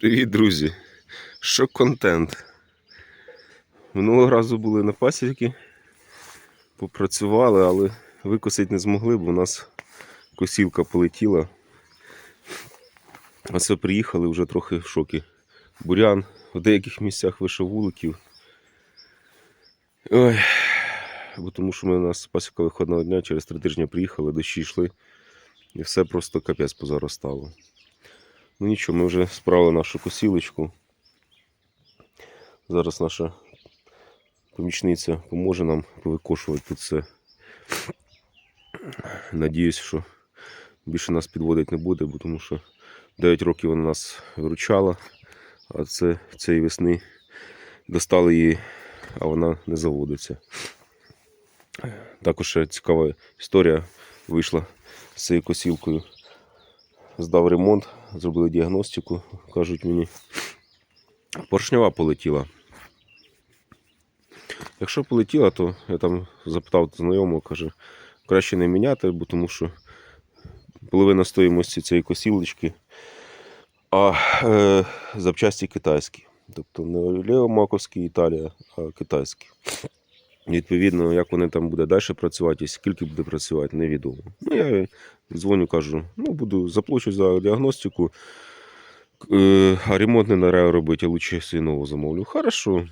Привіт, друзі! Що контент? Минулого разу були на пасіки, попрацювали, але викосити не змогли, бо у нас косілка полетіла. А це приїхали вже трохи в шокі. Бурян в деяких місцях вийшов вуликів. Ой, бо тому що ми у нас пасіка виходного дня, через три тижні приїхали, дощі йшли. І все просто капець позаростало. Ну нічого, ми вже справили нашу косілочку. Зараз наша помічниця поможе нам повикошувати тут все. Надіюсь, що більше нас підводить не буде, бо тому що 9 років вона нас виручала, а це цієї весни достали її, а вона не заводиться. Також цікава історія вийшла з цією косілкою здав ремонт, зробили діагностику, кажуть мені, поршнева полетіла. Якщо полетіла, то я там запитав знайомого, каже, краще не міняти, бо тому що половина стоїмості цієї косілочки, а е, запчасті китайські. Тобто не левомаковські Італія, а китайські. Відповідно, як вони там буде далі працювати і скільки буде працювати, невідомо. Ну, я дзвоню, кажу, ну, буду заплачу за діагностику, е, а ремонт не треба робити, а лучше свій нову замовлю. Хорошо.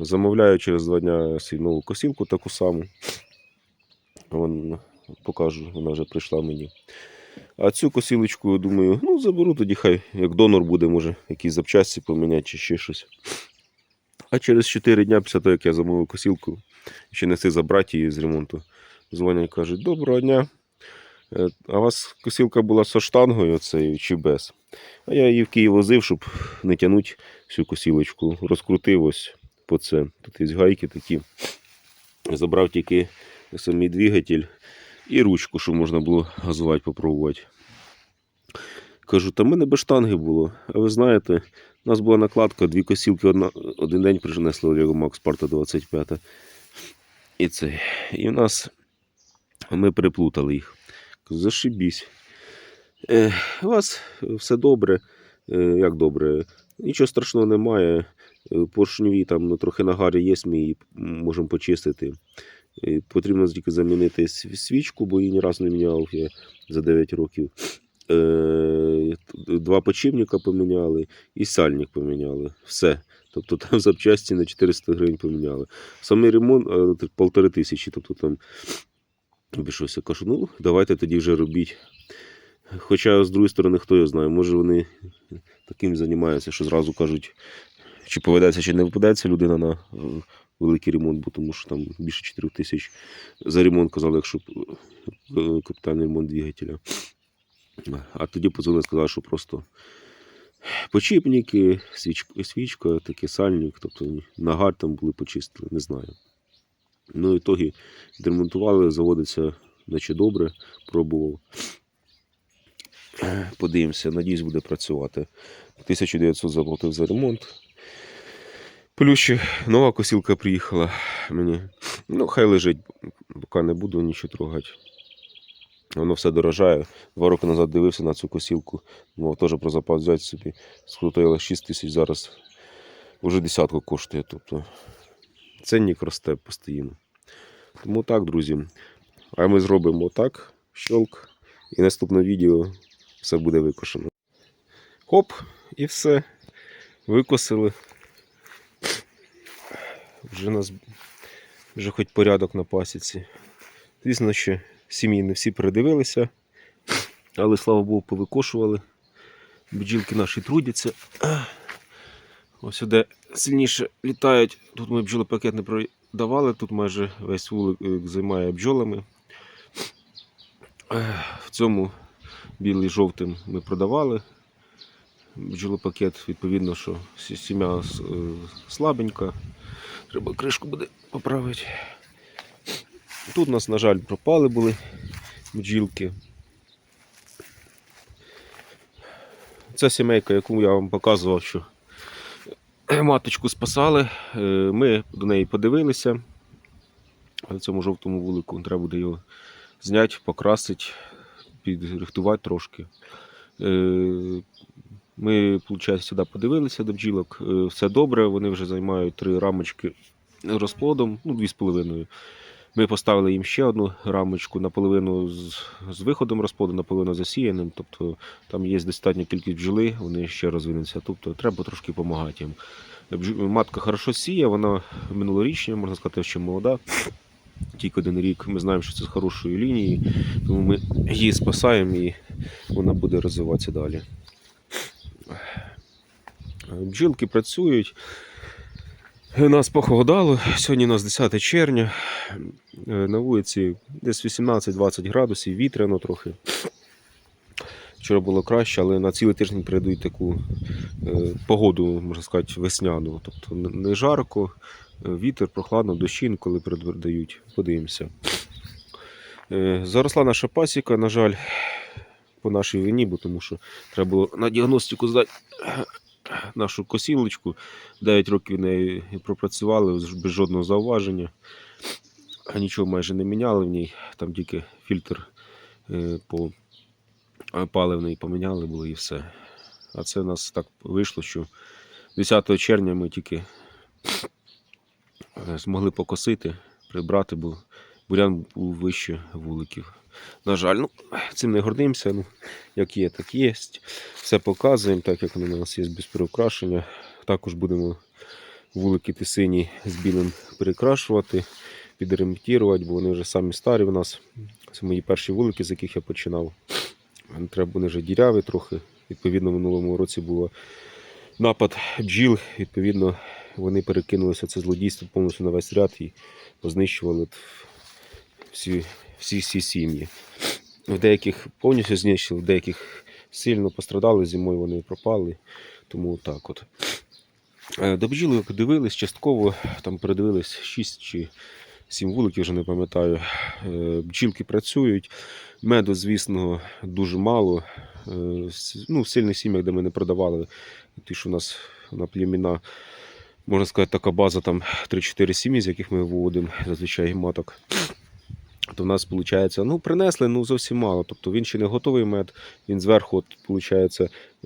Замовляю через два дня свій нову косілку таку саму. Вон, покажу, вона вже прийшла мені. А цю косілочку, думаю, ну заберу тоді, хай як донор буде, може, якісь запчасті поміняти чи ще щось. А через 4 дня після того, як я замовив косілку, ще не встиг забрати її з ремонту. Дзвонять, кажуть, доброго дня. Е, А у вас косілка була со штангою оцею чи без? А я її в Київ возив, щоб не тягнути всю косілочку. Розкрутив ось по це. Тут є гайки такі. Забрав тільки самий двигатель і ручку, щоб можна було газувати, попробувати. Кажу, та в мене без штанги було. А ви знаєте, у нас була накладка, дві косілки одна, один день принесли Макс Спарта 25. І це. І в нас ми переплутали їх. Зашибісь. Е, у вас все добре. Е, як добре? Нічого страшного немає. Е, Поршневі там ну, трохи нагарі є, ми її можемо почистити. Е, Потрібно тільки замінити свічку, бо її ні разу не міняв я за 9 років. Е, Два почивника поміняли і сальник поміняли. Все. Тобто там запчасті на 400 гривень поміняли. Самий ремонт е, полтори тисячі. Тобто там обійшовся. Кажу, ну давайте тоді вже робіть. Хоча, з другої сторони, хто його знає, може вони таким займаються, що зразу кажуть, чи поведеться, чи не впадеться людина на е, великий ремонт, бо тому що там більше 4 тисяч за ремонт казали, якщо е, капітальний ремонт двигателя. А тоді позвонили, сказали, що просто почіпники, свічка, свічка такий сальник, тобто нагар там були почистили, не знаю. Ну, в ітогі відремонтували, заводиться, наче добре, пробував. Подивимося, надіюсь, буде працювати. 1900 заплатив за ремонт. Плюс нова косілка приїхала мені. Ну, хай лежить, поки не буду нічого трогати. Воно все дорожає. Два роки назад дивився на цю косілку. Думав теж про запас взяти собі. Скрутила 6 тисяч зараз. Уже десятку коштує. Тобто ценник росте постійно. Тому так, друзі. А ми зробимо так. Щелк. І наступне відео все буде викошено. Хоп, і все. Викосили. Вже нас вже хоч порядок на пасіці. Звісно, ще сім'ї не всі передивилися, але слава Богу, повикошували. Бджілки наші трудяться. Ось де сильніше літають. Тут ми бджолопакет не продавали, тут майже весь вулик е, займає бджолами. В цьому білий жовтим ми продавали. Бджолопакет, відповідно, що сім'я е, слабенька. Треба кришку буде поправити. Тут у нас, на жаль, пропали були бджілки. Це сімейка, яку я вам показував, що маточку спасали. Е, Ми до неї подивилися. В цьому жовтому вулику треба буде його зняти, покрасити, підрихтувати трошки. Е, Ми, виходить, сюди подивилися до бджілок. Е, Все добре, вони вже займають три рамочки розплодом, ну, дві з половиною. Ми поставили їм ще одну рамочку наполовину з, з виходом розплоду, наполовину засіяним. Тобто там є достатня кількість бджоли, вони ще розвинуться. Тобто треба трошки допомагати їм. Матка хорошо сіє, вона минулорічня, можна сказати, що молода. Тільки один рік. Ми знаємо, що це з хорошої лінії, тому ми її спасаємо і вона буде розвиватися далі. Бджілки працюють. Нас похолодало. Сьогодні у нас 10 червня. Е, На вулиці десь 18-20 градусів, вітряно трохи. Вчора було краще, але на цілий тиждень передають таку е, погоду, можна сказати, весняну. Тобто не- жарко, е, вітер, прохладно, дощі інколи передають. Подивимося. Е, Заросла наша пасіка, на жаль, по нашій вині, бо тому що треба було на діагностику здати нашу косілочку. 9 років нею пропрацювали без жодного зауваження. Нічого майже не міняли в ній. Там тільки фільтр е, по е, паливний поміняли було і все. А це у нас так вийшло, що 10 червня ми тільки е, змогли покосити, прибрати, бо бурян був вище вуликів. На жаль, ну, цим не гордимося. Ну, як є, так є. Все показуємо, так як вони у нас є без перекрашення. Також будемо вулики сині з білим перекрашувати, підремонтувати, бо вони вже самі старі в нас. Це мої перші вулики, з яких я починав. Треба вони вже діряві трохи. Відповідно, в минулому році було напад бджіл. Відповідно, вони перекинулися це злодійство повністю на весь ряд і познищували всі, всі, всі сім'ї. В деяких повністю знищили, в деяких сильно пострадали, зимою вони пропали. Тому так от. Е, До бджілок дивились частково, там передивились 6 чи 7 вуликів, вже не пам'ятаю. Е, Бджілки працюють. Меду, звісно, дуже мало. Е, Ну, в сильних сім'ях, де ми не продавали, ті, що у нас на племіна, можна сказати, така база там 3-4 сім'ї, з яких ми виводимо зазвичай маток. То в нас виходить, ну, принесли ну, зовсім мало. Тобто він ще не готовий мед, він зверху, от, виходить,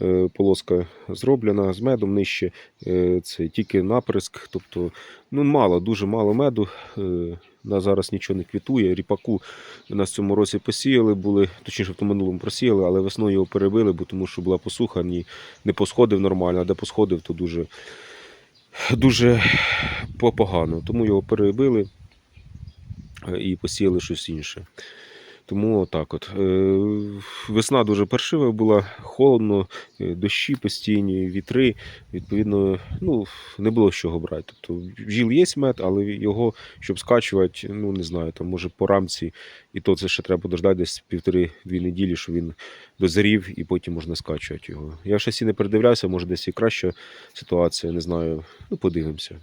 е, полоска зроблена з медом нижче. Е, Це тільки наприск. Тобто, ну, мало, дуже мало меду. Е, На зараз нічого не квітує. Ріпаку у нас в цьому році посіяли, були, точніше в тому минулому просіяли, але весною його перебили, бо тому що була посуха, ні, не посходив нормально, а де посходив, то дуже, дуже погано. Тому його перебили і посіяли щось інше. Тому отак от. Е, Весна дуже паршива була, холодно, е, дощі постійні, вітри. Відповідно, ну, не було з чого брати. Тобто бджіл є мед, але його, щоб скачувати, ну не знаю, там може по рамці, і то це ще треба дождати десь півтори-дві неділі, щоб він дозрів, і потім можна скачувати його. Я ще сі не передивлявся, може десь і краща ситуація, не знаю. Ну, подивимося.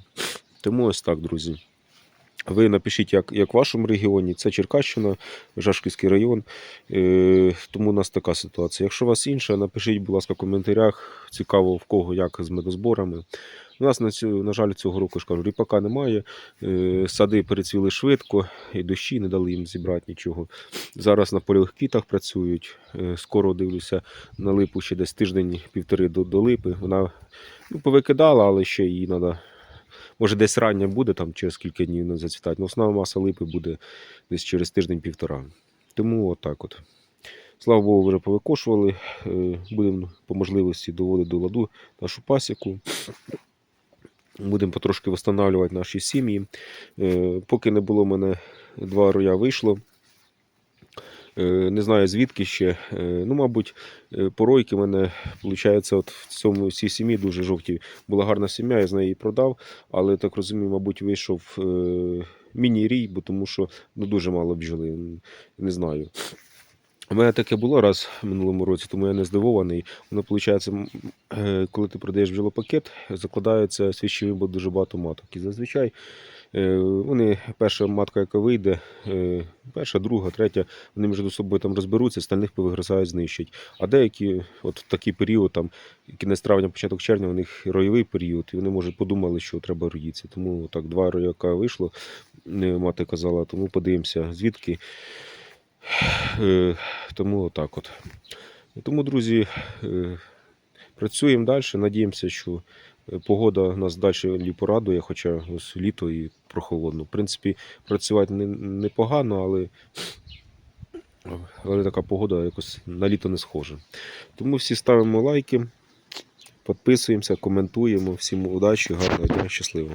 Тому ось так, друзі. Ви напишіть, як, як в вашому регіоні. Це Черкащина, Жашківський район. Е, тому у нас така ситуація. Якщо у вас інша, напишіть, будь ласка, в коментарях. Цікаво, в кого як з медозборами. У нас, на, на жаль, цього року ж кажу, ріпака немає. Е, сади перецвіли швидко, і дощі не дали їм зібрати нічого. Зараз на польових квітах працюють. Е, скоро дивлюся на липу ще десь тиждень-півтори до, до липи. Вона ну, повикидала, але ще її треба. Може, десь рання буде, там через кілька днів не зацвітати. але основна маса липи буде десь через тиждень-півтора. Тому отак от. Слава Богу, вже повикошували. Е, Будемо по можливості доводити до ладу нашу пасіку. Будемо потрошки встановлювати наші сім'ї. Е, Поки не було в мене два роя вийшло. Е, Не знаю звідки ще. Е, Ну, мабуть, е, поройки мене, виходить, от в цьому всій сім'ї дуже жовті. Була гарна сім'я, я з неї продав, але так розумію, мабуть, вийшов міні-рій, бо тому що ну, дуже мало бджоли. Не знаю. У мене таке було раз в минулому році, тому я не здивований. Воно виходить, коли ти продаєш бджолопакет, закладається свічовим, бо дуже багато маток. І зазвичай вони, перша матка, яка вийде, е, перша, друга, третя, вони між собою там розберуться, остальних повигризають, знищать. А деякі, от в такий період, там, кінець травня, початок червня, у них ройовий період, і вони, може, подумали, що треба роїтися. Тому так, два рояка вийшло, е, мати казала, тому подивимося, звідки. Е, Тому отак от. Тому, друзі, е, Працюємо далі, надіємося, що е, погода нас далі порадує, хоча ось літо і прохолодно. В принципі, працювати не- непогано, але, але така погода якось на літо не схожа. Тому всі ставимо лайки, підписуємося, коментуємо. Всім удачі, гарного дня, щасливо.